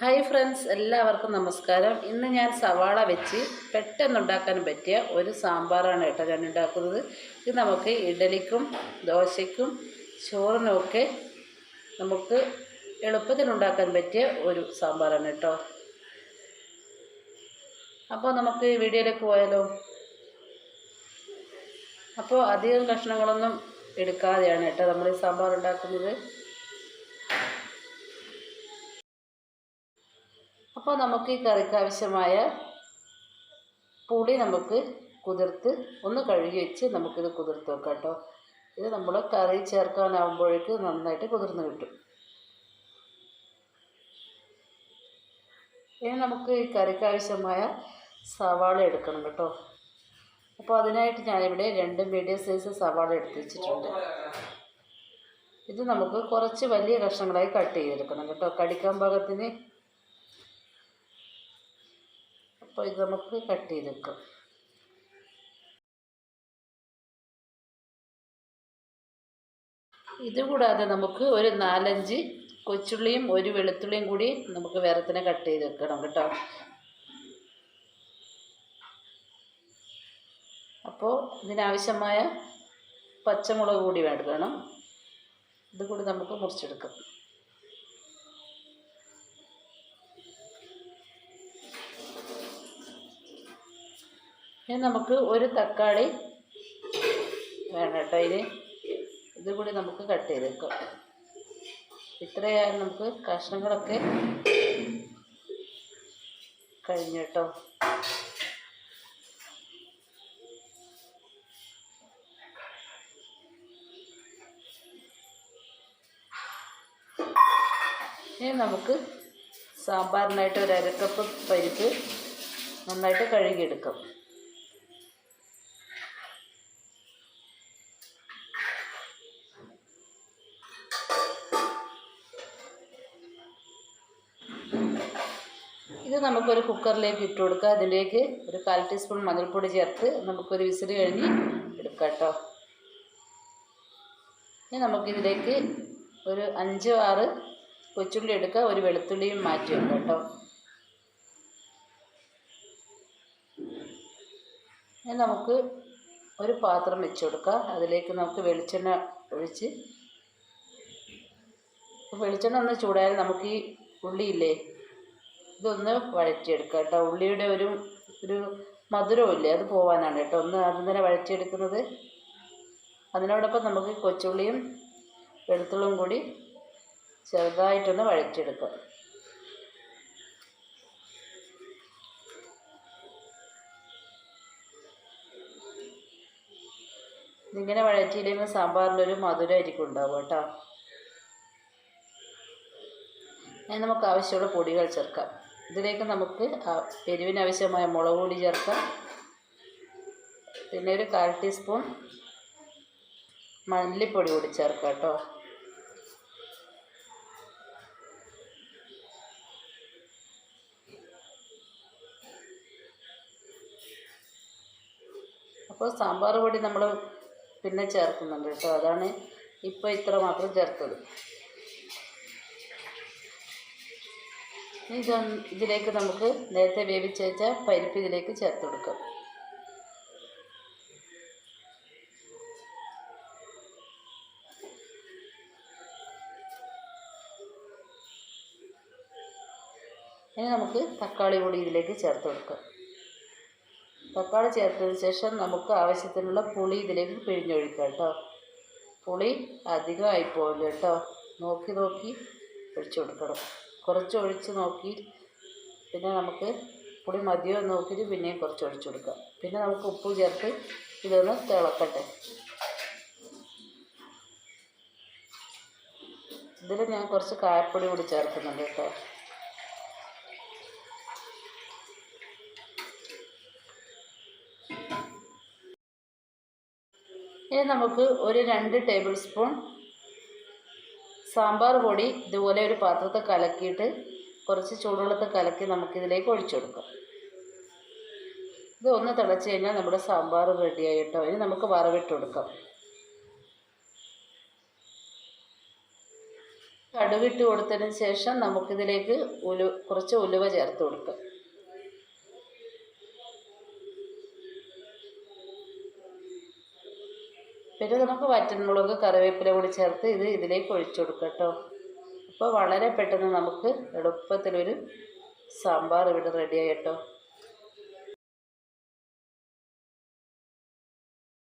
Hi friends എല്ലാവർക്കും നമസ്കാരം. ഇന്ന് ഞാൻ സവാള വെച്ച് പെട്ടെന്ന് ഉണ്ടാക്കാൻ പറ്റിയ ഒരു സാമ്പാറാണ് കേട്ടോ ഞാൻ ഉണ്ടാക്കുന്നത്. ഇത് നമുക്ക് ഇഡലിക്കും ദോശയ്ക്കും ചോറിനുമൊക്കെ നമുക്ക് എളുപ്പത്തിൽ ഉണ്ടാക്കാൻ പറ്റിയ ഒരു സാമ്പാറാണ് കേട്ടോ. അപ്പോൾ നമുക്ക് വീഡിയോയിലേക്ക് പോയാലോ? അപ്പോൾ അധികം കഷ്ണങ്ങളൊന്നും എടുക്കാതെയാണ് കേട്ടോ നമ്മൾ ഈ സാമ്പാർ ഉണ്ടാക്കുന്നത്. അപ്പോൾ നമുക്ക് ഈ കറിക്ക് ആവശ്യമായ പുളി നമുക്ക് കുതിർത്ത് ഒന്ന് കഴുകി വെച്ച് നമുക്കിത് കുതിർത്ത് വെക്കാം കേട്ടോ. ഇത് നമ്മൾ കറി ചേർക്കാനാവുമ്പോഴേക്ക് നന്നായിട്ട് കുതിർന്ന് കിട്ടും. ഇനി നമുക്ക് ഈ കറിക്ക് ആവശ്യമായ സവാള എടുക്കണം കേട്ടോ. അപ്പോൾ അതിനായിട്ട് ഞാനിവിടെ രണ്ട് മീഡിയം സൈസ് സവാള എടുത്ത് വെച്ചിട്ടുണ്ട്. ഇത് നമുക്ക് കുറച്ച് വലിയ കഷ്ണങ്ങളായി കട്ട് ചെയ്തെടുക്കണം കേട്ടോ. കടിക്കാൻ പാകത്തിന് അപ്പോൾ ഇത് നമുക്ക് കട്ട് ചെയ്തെടുക്കാം. ഇതുകൂടാതെ നമുക്ക് ഒരു നാലഞ്ച് കൊച്ചുള്ളിയും ഒരു വെളുത്തുള്ളിയും കൂടി നമുക്ക് വേറെ തന്നെ കട്ട് ചെയ്ത് വെക്കണം കേട്ടോ. അപ്പോൾ ഇതിനാവശ്യമായ പച്ചമുളക് കൂടി വേണം. ഇത് കൂടി നമുക്ക് മുറിച്ചെടുക്കാം. ഇനി നമുക്ക് ഒരു തക്കാളി വേണം കേട്ടോ ഇത്. ഇത് കൂടി നമുക്ക് കട്ട് ചെയ്ത് വെക്കാം ഇത്രയായാലും നമുക്ക് കഷ്ണങ്ങളൊക്കെ കഴിഞ്ഞു കേട്ടോ. ഇനി നമുക്ക് സാമ്പാറിനായിട്ട് ഒരു അരക്കപ്പ് പരിപ്പ് നന്നായിട്ട് കഴുകിയെടുക്കാം. ഇത് നമുക്കൊരു കുക്കറിലേക്ക് ഇട്ട് കൊടുക്കുക. അതിലേക്ക് ഒരു കാൽ ടീസ്പൂൺ മഞ്ഞൾപ്പൊടി ചേർത്ത് നമുക്കൊരു വിസിൽ കഴിഞ്ഞ് എടുക്കാം കേട്ടോ. ഇനി നമുക്കിതിലേക്ക് ഒരു അഞ്ച് ആറ് കൊച്ചുള്ളി എടുക്കുക. ഒരു വെളുത്തുള്ളിയും മാറ്റി വെക്കാം കേട്ടോ. ഇനി നമുക്ക് ഒരു പാത്രം വെച്ച് കൊടുക്കുക അതിലേക്ക് നമുക്ക് വെളിച്ചെണ്ണ ഒഴിച്ച് വെളിച്ചെണ്ണ ഒന്ന് ചൂടായാൽ നമുക്ക് ഈ ഉള്ളിയില്ലേ ഇതൊന്ന് വഴറ്റിയെടുക്കുക കേട്ടോ. ഉള്ളിയുടെ ഒരു ഒരു മധുരമില്ലേ അത് പോവാനാണ് കേട്ടോ. ഒന്ന് ആദ്യം തന്നെ വഴറ്റിയെടുക്കുന്നത്. അതിനോടൊപ്പം നമുക്ക് കൊച്ചുള്ളിയും വെളുത്തുള്ളിയും കൂടി ചെറുതായിട്ടൊന്ന് വഴറ്റിയെടുക്കുക ഇതിങ്ങനെ വഴറ്റിയില്ലെങ്കിൽ സാമ്പാറിലൊരു മധുരമായിരിക്കും ഉണ്ടാവും കേട്ടോ. ഇനി നമുക്ക് ആവശ്യമുള്ള പൊടികൾ ചേർക്കാം. ഇതിലേക്ക് നമുക്ക് എരിവിന് ആവശ്യമായ മുളക് പൊടി ചേർക്കാം. പിന്നെ ഒരു കാൽ ടീസ്പൂൺ മല്ലിപ്പൊടി കൂടി ചേർക്കാം കേട്ടോ. അപ്പോൾ സാമ്പാർ പൊടി നമ്മൾ പിന്നെ ചേർക്കുന്നുണ്ട് കേട്ടോ. അതാണ് ഇപ്പോൾ ഇത്ര മാത്രം ചേർത്തത്. ഇത് ഇതിലേക്ക് നമുക്ക് നേരത്തെ വേവിച്ച് വെച്ച പരിപ്പ് ഇതിലേക്ക് ചേർത്ത് കൊടുക്കാം. ഇനി നമുക്ക് തക്കാളി കൂടി ഇതിലേക്ക് ചേർത്ത് കൊടുക്കാം. തക്കാളി ചേർത്തതിന് ശേഷം നമുക്ക് ആവശ്യത്തിനുള്ള പുളി ഇതിലേക്ക് പിഴിഞ്ഞൊഴിക്കാം കേട്ടോ. പുളി അധികമായി പോകില്ല കേട്ടോ. നോക്കി നോക്കി ഒഴിച്ചു കൊടുക്കണം. കുറച്ച് ഒഴിച്ച് നോക്കി. പിന്നെ നമുക്ക് പുളി മതിയോ എന്ന് നോക്കിയിട്ട് പിന്നെയും കുറച്ച് ഒഴിച്ചു കൊടുക്കാം. പിന്നെ നമുക്ക് ഉപ്പ് ചേർത്ത് ഇതൊന്ന് തിളക്കട്ടെ. ഇതിൽ ഞാൻ കുറച്ച് കായപ്പൊടി കൂടി ചേർക്കുന്നുണ്ട് കേട്ടോ. ഇനി നമുക്ക് ഒരു രണ്ട് ടേബിൾ സ്പൂൺ സാമ്പാർ പൊടി ഇതുപോലെ ഒരു പാത്രത്തിൽ കലക്കിയിട്ട് കുറച്ച് ചൂടുവെള്ളത്തിൽ കലക്കി നമുക്കിതിലേക്ക് ഒഴിച്ചു കൊടുക്കാം ഇത് ഒന്ന് തിളച്ച് കഴിഞ്ഞാൽ നമ്മുടെ സാമ്പാർ റെഡിയായി കേട്ടോ ഇനി നമുക്ക് വറവിട്ട് കൊടുക്കാം കടുവിട്ട് കൊടുത്തതിന് ശേഷം നമുക്കിതിലേക്ക് ഉലു കുറച്ച് ഉലുവ ചേർത്ത് കൊടുക്കാം. പിന്നെ നമുക്ക് വറ്റൻമുളക് കറിവേപ്പില കൂടി ചേർത്ത് ഇത് ഇതിലേക്ക് ഒഴിച്ചു കൊടുക്കാം കേട്ടോ. അപ്പോൾ വളരെ പെട്ടെന്ന് നമുക്ക് എളുപ്പത്തിലൊരു സാമ്പാർ ഇവിടെ റെഡിയായി കേട്ടോ.